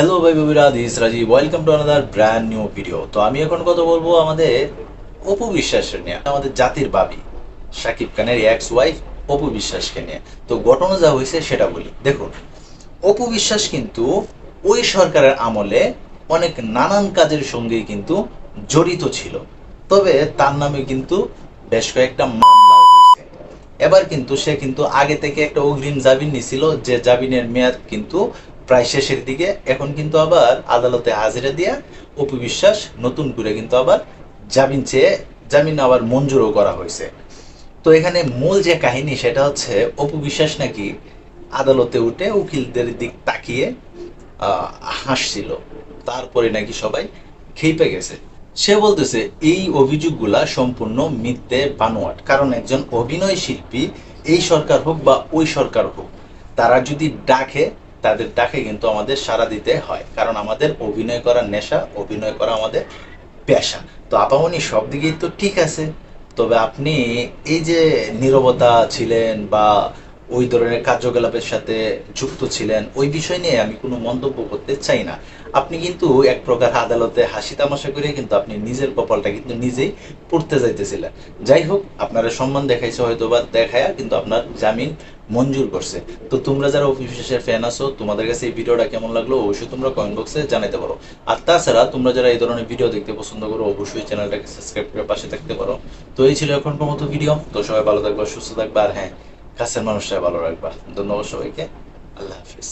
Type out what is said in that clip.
Hello ভাই ববিরা this Rajib welcome to another brand new video তো আমি এখন কথা বলব আমাদের অপু বিশ্বাসের নিয়ে, আমাদের জাতির বাবি সাকিব খানের এক্স ওয়াইফ অপু বিশ্বাসকে নিয়ে। তো ঘটনা যা হয়েছে সেটা বলি। দেখুন, অপু বিশ্বাস কিন্তু ওই সরকারের আমলে অনেক নানান কাজের সঙ্গেই কিন্তু জড়িত ছিল। তবে তার নামে কিন্তু বেশ কয়েকটা মামলা হয়েছে। এবার কিন্তু সে কিন্তু আগে থেকে একটা অগ্রিম জামিন নিছিল, যে জামিনের মেয়াদ কিন্তু প্রায় শেষের দিকে, এখন কিন্তু আবার আদালতে হাজিরা দিয়া অপু বিশ্বাস নতুন করে কিন্তু আবার জামিন চেয়ে জামিন আবার মঞ্জুরও করা হয়েছে। তো এখানে মূল যে কাহিনী সেটা হচ্ছে অপু বিশ্বাস নাকি আদালতে উঠে উকিলদের দিক তাকিয়ে হাসছিল। তারপরে নাকি সবাই খেপে গেছে। সে বলতেছে, এই অভিযোগগুলা সম্পূর্ণ মিথ্যে, বানোয়াট। কারণ একজন অভিনয় শিল্পী, এই সরকার হোক বা ওই সরকার হোক, তারা যদি ডাকে তাদের তাকে কিন্তু আমাদের সাড়া দিতে হয়। কারণ আমাদের অভিনয় করার নেশা, অভিনয় করা আমাদের পেশা। তো আপামনি সব দিকেই তো ঠিক আছে। তবে আপনি এই যে নিরবতা ছিলেন বা ওই ধরনের কার্যকলাপের সাথে যুক্ত ছিলেন। ওই বিষয় নিয়ে আমি কোনো মন্তব্য করতে চাই না। আপনি কিন্তু এক প্রকার আদালতে হাসি তামাশা করে কিন্তু আপনি নিজের কপালটা কিন্তু নিজেই পড়তে যাইতেছিলেন। যাই হোক, আপনারা সম্মান দেখাইছে হয়তো বা দেখায়া কিন্তু আপনার জামিন মঞ্জুর করছে। তো তোমরা যারা অফিসের ফ্যান আছো, তোমাদের কাছে এই ভিডিওটা কেমন লাগল অবশ্যই তোমরা কমেন্ট বক্সে জানাতে পারো। আর তাছাড়া তোমরা যারা এই ধরনের ভিডিও দেখতে পছন্দ করো, অবশ্যই চ্যানেলটাকে সাবস্ক্রাইব করে পাশে থাকতে পারো। তো এই ছিল এখন মতো ভিডিও। তো সবাই ভালো থাকবা, সুস্থ থাকবা। আর হ্যাঁ কাছের মানুষরা ভালো রাখবা ধন্যবাদ সবাইকে আল্লাহ হাফিজ।